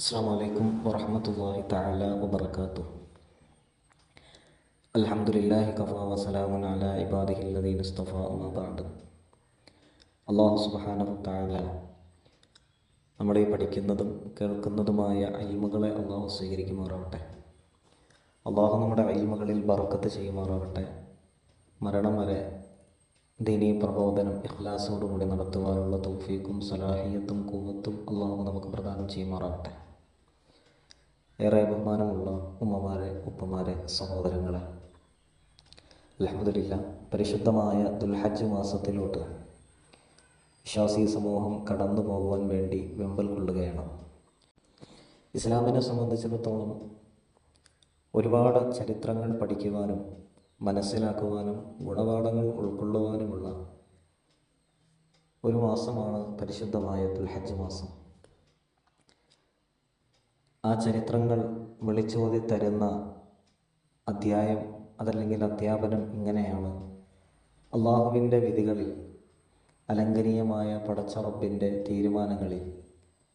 അസ്സാം വലൈക്കും വറഹമത്തല്ലാഹി തല വബർക്കാത്തു അലഹമുല്ലാഹി കഫ വസലാമൻ അല ഇബാദിഹില്ലദീൻ മുസ്തഫ അമാബാദ് അള്ളാഹു സുബാനഹു താല നമ്മുടെ പഠിക്കുന്നതും കേൾക്കുന്നതുമായ അയിമകളെ അള്ളാഹു സ്വീകരിക്കുമാറാവട്ടെ. അള്ളാഹു നമ്മുടെ അയിമകളിൽ ബറക്കത്ത് ചെയ്യുമാറാവട്ടെ. മരണം വരെ ദിനീ പ്രബോധനം ഇഹ്ലാസോടുകൂടി നടത്തുവാനുള്ള തൗഫീഖും സലാഹിയത്തും കൂവത്തും അള്ളാഹു നമുക്ക് പ്രദാനം ചെയ്യുമാറാവട്ടെ. ഏറെ ബഹുമാനമുള്ള ഉമ്മമാരെ ഉപ്പമാരെ സഹോദരങ്ങളെ. അലഹമുല്ല പരിശുദ്ധമായ ദുൽഹജ്ജ് മാസത്തിലോട്ട് വിശ്വാസി സമൂഹം കടന്നു പോകുവാൻ വേണ്ടി വെമ്പൽ കൊള്ളുകയാണ്. ഇസ്ലാമിനെ സംബന്ധിച്ചിടത്തോളം ഒരുപാട് ചരിത്രങ്ങൾ പഠിക്കുവാനും മനസ്സിലാക്കുവാനും ഗുണപാഠങ്ങൾ ഉൾക്കൊള്ളുവാനുമുള്ള ഒരു മാസമാണ് പരിശുദ്ധമായ ദുൽഹജ്ജ് മാസം. ആ ചരിത്രങ്ങൾ വിളിച്ചോതി തരുന്ന അധ്യായം അതല്ലെങ്കിൽ അധ്യാപനം ഇങ്ങനെയാണ്. അള്ളാഹുവിന്റെ വിധികളിൽ അലങ്കനീയമായ പടച്ചറപ്പിന്റെ തീരുമാനങ്ങളിൽ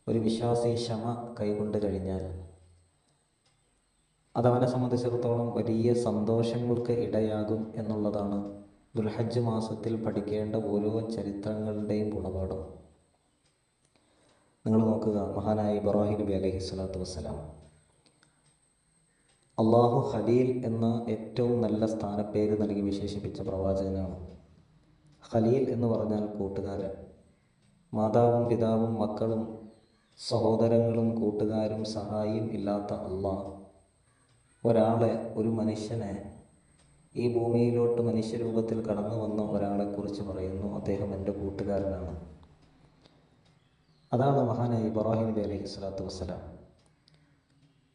ഒരു വിശ്വാസി ക്ഷമ കൈകൊണ്ട് കഴിഞ്ഞാൽ അതവനെ സംബന്ധിച്ചിടത്തോളം വലിയ സന്തോഷങ്ങൾക്ക് ഇടയാകും എന്നുള്ളതാണ് ദുൽഹജ്ജ് മാസത്തിൽ പഠിക്കേണ്ട ഓരോ ചരിത്രങ്ങളുടെയും ഗുണപാഠം. നിങ്ങൾ നോക്കുക മഹാനായ ഇബ്രാഹിം നബി അലൈഹി സ്വലാത്തു വസ്സലാം. അള്ളാഹു ഖലീൽ എന്ന ഏറ്റവും നല്ല സ്ഥാനപ്പേര് നൽകി വിശേഷിപ്പിച്ച പ്രവാചകനാണ്. ഖലീൽ എന്ന് പറഞ്ഞാൽ കൂട്ടുകാരൻ. മാതാവും പിതാവും മക്കളും സഹോദരങ്ങളും കൂട്ടുകാരും സഹായിയും ഇല്ലാത്ത അള്ളാഹ്. ഒരാളെ ഒരു മനുഷ്യനെ ഈ ഭൂമിയിലോട്ട് മനുഷ്യരൂപത്തിൽ കടന്നു വന്ന ഒരാളെക്കുറിച്ച് പറയുന്നു. അദ്ദേഹം എന്റെ കൂട്ടുകാരനാണ്. അതാണ് മഹാനായ ഇബ്രാഹിം നബി അലൈഹി സ്വലാത്തു വസ്സലാം.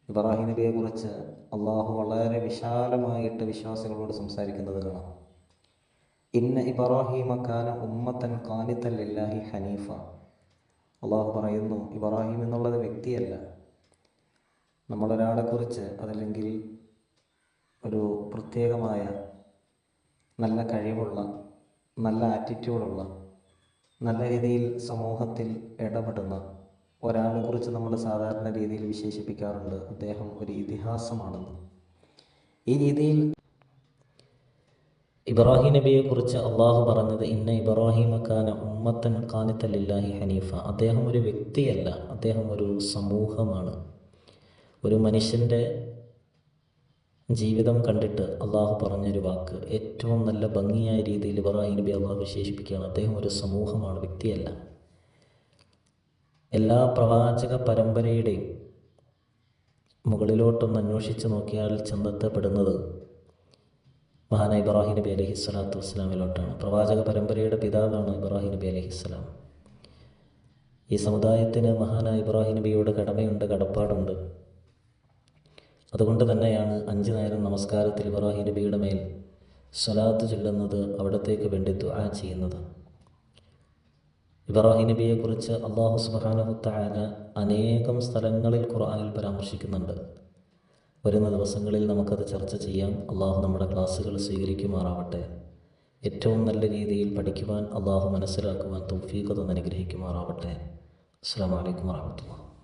ഇബ്രാഹിം നബിയെക്കുറിച്ച് അള്ളാഹു വളരെ വിശാലമായിട്ട് വിശ്വാസികളോട് സംസാരിക്കുന്നത് കാണാം. ഇന്ന ഇബ്രാഹിമ കാന ഉമ്മത്തൻ കാനിത്തൻ ലില്ലാഹി ഹനീഫ. അള്ളാഹു പറയുന്നു ഇബ്രാഹിം എന്നുള്ളത് വ്യക്തിയല്ല. നമ്മളൊരാളെക്കുറിച്ച് അതല്ലെങ്കിൽ ഒരു പ്രത്യേകമായ നല്ല കഴിവുള്ള നല്ല ആറ്റിറ്റ്യൂഡുള്ള നല്ല രീതിയിൽ സമൂഹത്തിൽ ഇടപെടുന്ന ഒരാളെ കുറിച്ച് നമ്മൾ സാധാരണ രീതിയിൽ വിശേഷിപ്പിക്കാറുണ്ട്. അദ്ദേഹം ഒരു ഇതിഹാസമാണെന്ന്. ഈ രീതിയിൽ ഇബ്രാഹിം നബിയെക്കുറിച്ച് അള്ളാഹു പറഞ്ഞത് ഇന്ന ഇബ്രാഹിം ഖാന ഉമ്മത്തൻ ഖാനിത്തലില്ലാഹി ഹനീഫ. അദ്ദേഹം ഒരു വ്യക്തിയല്ല അദ്ദേഹം ഒരു സമൂഹമാണ്. ഒരു മനുഷ്യന്റെ ജീവിതം കണ്ടിട്ട് അള്ളാഹു പറഞ്ഞൊരു വാക്ക്. ഏറ്റവും നല്ല ഭംഗിയായ രീതിയിൽ ഇബ്രാഹിം നബി അള്ളാഹു വിശേഷിപ്പിക്കുകയാണ്. അദ്ദേഹം ഒരു സമൂഹമാണ് വ്യക്തിയല്ല. എല്ലാ പ്രവാചക പരമ്പരയുടെയും മുകളിലോട്ടൊന്ന് അന്വേഷിച്ച് നോക്കിയാൽ ചെന്നെത്തപ്പെടുന്നത് മഹാന ഇബ്രാഹിം നബി അലഹി സ്വലാത്തു വസ്സലാമിലോട്ടാണ്. പ്രവാചക പരമ്പരയുടെ പിതാവാണ് ഇബ്രാഹിം നബി അലഹി സ്വലാം. ഈ സമുദായത്തിന് മഹാന ഇബ്രാഹിം നബിയോട് കടമയുണ്ട് കടപ്പാടുണ്ട്. അതുകൊണ്ട് തന്നെയാണ് അഞ്ച് നേരം നമസ്കാരത്തിൽ ഇബ്രാഹിം നബിയുടെ മേൽ സ്വലാത്ത് ചൊല്ലുന്നത് അവിടത്തേക്ക് വേണ്ടി ദുആ ചെയ്യുന്നത്. ഇബ്രാഹിം നബിയെക്കുറിച്ച് അള്ളാഹു സുബാനഹുത്തായ അനേകം സ്ഥലങ്ങളിൽ ഖുർആനിൽ പരാമർശിക്കുന്നുണ്ട്. വരുന്ന ദിവസങ്ങളിൽ നമുക്കത് ചർച്ച ചെയ്യാം. അള്ളാഹു നമ്മുടെ ക്ലാസ്സുകൾ സ്വീകരിക്കുമാറാവട്ടെ. ഏറ്റവും നല്ല രീതിയിൽ പഠിക്കുവാൻ അള്ളാഹു മനസ്സിലാക്കുവാൻ തൗഫീഖത് അനുഗ്രഹിക്കുമാറാവട്ടെ. അസ്സാം വലൈക്കും വാഹമത്തുള്ള